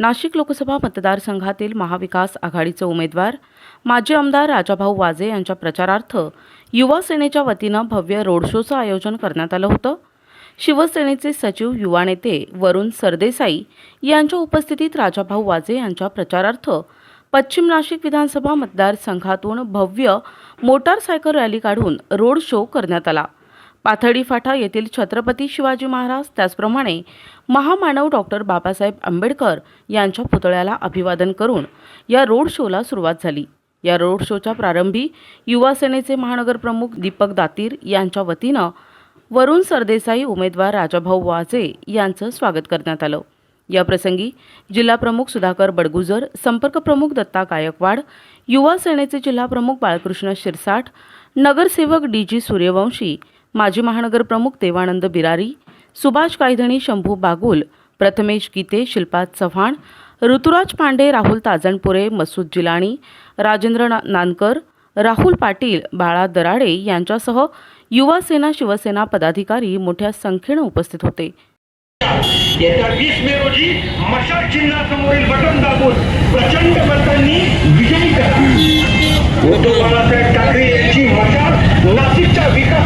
नाशिक लोकसभा मतदारसंघातील महाविकास आघाडीचे उमेदवार माजी आमदार राजाभाऊ वाजे यांच्या प्रचारार्थ युवा सेनेच्या वतीनं भव्य रोड शोचं आयोजन करण्यात आलं होतं. शिवसेनेचे सचिव युवा नेते वरुण सरदेसाई यांच्या उपस्थितीत राजाभाऊ वाजे यांच्या प्रचारार्थ पश्चिम नाशिक विधानसभा मतदारसंघातून भव्य मोटारसायकल रॅली काढून रोड शो करण्यात आला. पाथडी फाटा येथील छत्रपती शिवाजी महाराज त्याचप्रमाणे महामानव डॉक्टर बाबासाहेब आंबेडकर यांच्या पुतळ्याला अभिवादन करून या रोड शोला सुरुवात झाली. या रोड शोच्या प्रारंभी युवा सेनेचे महानगर प्रमुख दीपक दातीर यांच्या वतीनं वरुण सरदेसाई उमेदवार राजाभाऊ वाजे यांचं स्वागत करण्यात आलं. याप्रसंगी जिल्हाप्रमुख सुधाकर बडगुजर संपर्क प्रमुख दत्ता गायकवाड युवा सेनेचे जिल्हाप्रमुख बाळकृष्ण शिरसाट नगरसेवक डी जी सूर्यवंशी माजी महानगर प्रमुख देवानंद बिरारी सुभाष कायधणी शंभू बागुल प्रथमेश गीते शिल्पा चव्हाण ऋतुराज पांडे राहुल ताजणपुरे मसूद जिलाणी राजेंद्र ना- नानकर राहुल पाटील बाळा दराडे यांच्यासह युवा सेना शिवसेना पदाधिकारी मोठ्या संख्येनं उपस्थित होते. येत्या वीस मे रोजी मशाल चिन्हासमोरील बटन दाबून प्रचंड मतांनी विजयी करा. उद्धव बाळासाहेब ठाकरे यांची मशाल नाशिकच्या विकास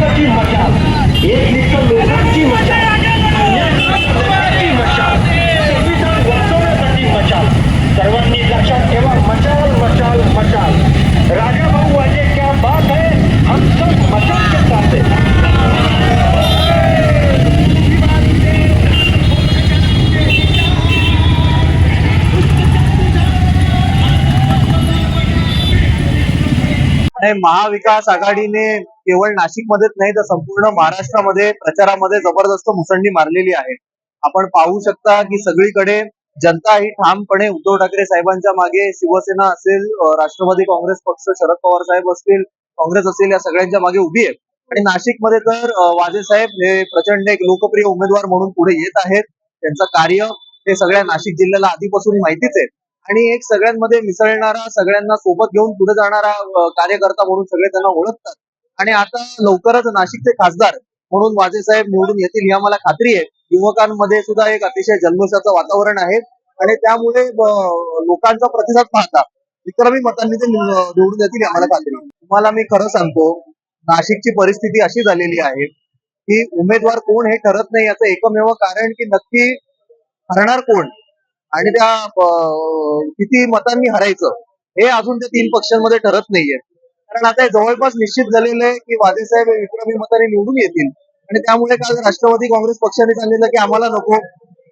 नाही महाविकास आघाडीने केवळ नाशिकमध्येच नाही तर संपूर्ण महाराष्ट्रामध्ये प्रचारामध्ये जबरदस्त मुसंडी मारलेली आहे. आपण पाहू शकता की सगळीकडे जनता ही ठामपणे उद्धव ठाकरे साहेबांच्या मागे शिवसेना असेल राष्ट्रवादी काँग्रेस पक्ष शरद पवार साहेब असतील काँग्रेस असेल या सगळ्यांच्या मागे उभी आहे आणि नाशिकमध्ये तर वाजे साहेब हे प्रचंड एक लोकप्रिय उमेदवार म्हणून पुढे येत आहेत. त्यांचं कार्य हे सगळ्या नाशिक जिल्ह्याला आधीपासून माहितीच आहे. आणि एक सगळ्यांमध्ये मिसळणारा सगळ्यांना सोबत घेऊन पुढे जाणारा कार्यकर्ता म्हणून सगळे त्यांना ओळखतात. आणि आता लवकरच नाशिकचे खासदार म्हणून वाजे साहेब निवडून येतील ही आम्हाला खात्री आहे. युवकांमध्ये सुद्धा एक अतिशय जल्लोषाचं वातावरण आहे. आणि त्यामुळे लोकांचा प्रतिसाद पाहता विक्रमी मतांनी ते निवडून येतील आम्हाला खात्री तुम्हाला मी खरं सांगतो नाशिकची परिस्थिती अशी झालेली आहे की उमेदवार कोण हे ठरत नाही याचं एकमेव कारण की नक्की हरणार कोण? आणि त्या किती मतांनी हरायचं हे अजून त्या तीन पक्षांमध्ये ठरत नाहीये. कारण आता जवळपास निश्चित झालेलं आहे की वादेसाहेब हे विक्रमी मताने निवडून येतील. आणि त्यामुळे काल राष्ट्रवादी काँग्रेस पक्षाने सांगितलं की आम्हाला नको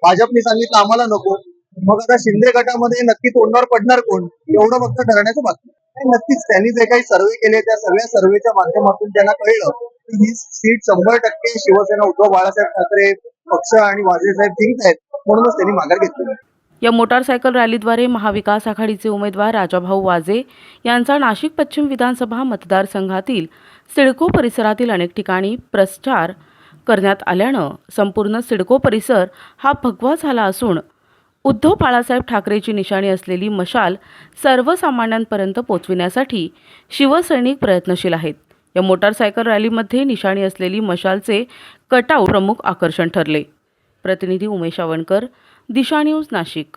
भाजपने सांगितलं आम्हाला नको. मग आता शिंदे गटामध्ये नक्की तोंडावर पडणार कोण एवढं फक्त ठरण्याचं बाकी नक्कीच त्यांनी जे काही सर्वे केले त्या सगळ्या सर्वेच्या माध्यमातून त्यांना कळलं की ही सीट शंभर टक्के शिवसेना उद्धव बाळासाहेब ठाकरे पक्ष आणि वाजेसाहेब जिंकत आहेत म्हणूनच त्यांनी माघार घेतली. या मोटारसायकल रॅलीद्वारे महाविकास आघाडीचे उमेदवार राजाभाऊ वाजे यांचा नाशिक पश्चिम विधानसभा मतदारसंघातील सिडको परिसरातील अनेक ठिकाणी प्रचार करण्यात आल्यानं संपूर्ण सिडको परिसर हा भगवा झाला असून उद्धव बाळासाहेब ठाकरेची निशाणी असलेली मशाल सर्वसामान्यांपर्यंत पोचविण्यासाठी शिवसैनिक प्रयत्नशील आहेत. या मोटारसायकल रॅलीमध्ये निशाणी असलेली मशालचे कटाव प्रमुख आकर्षण ठरले. प्रतिनिधी उमेश आवणकर दिशा न्यूज नाशिक.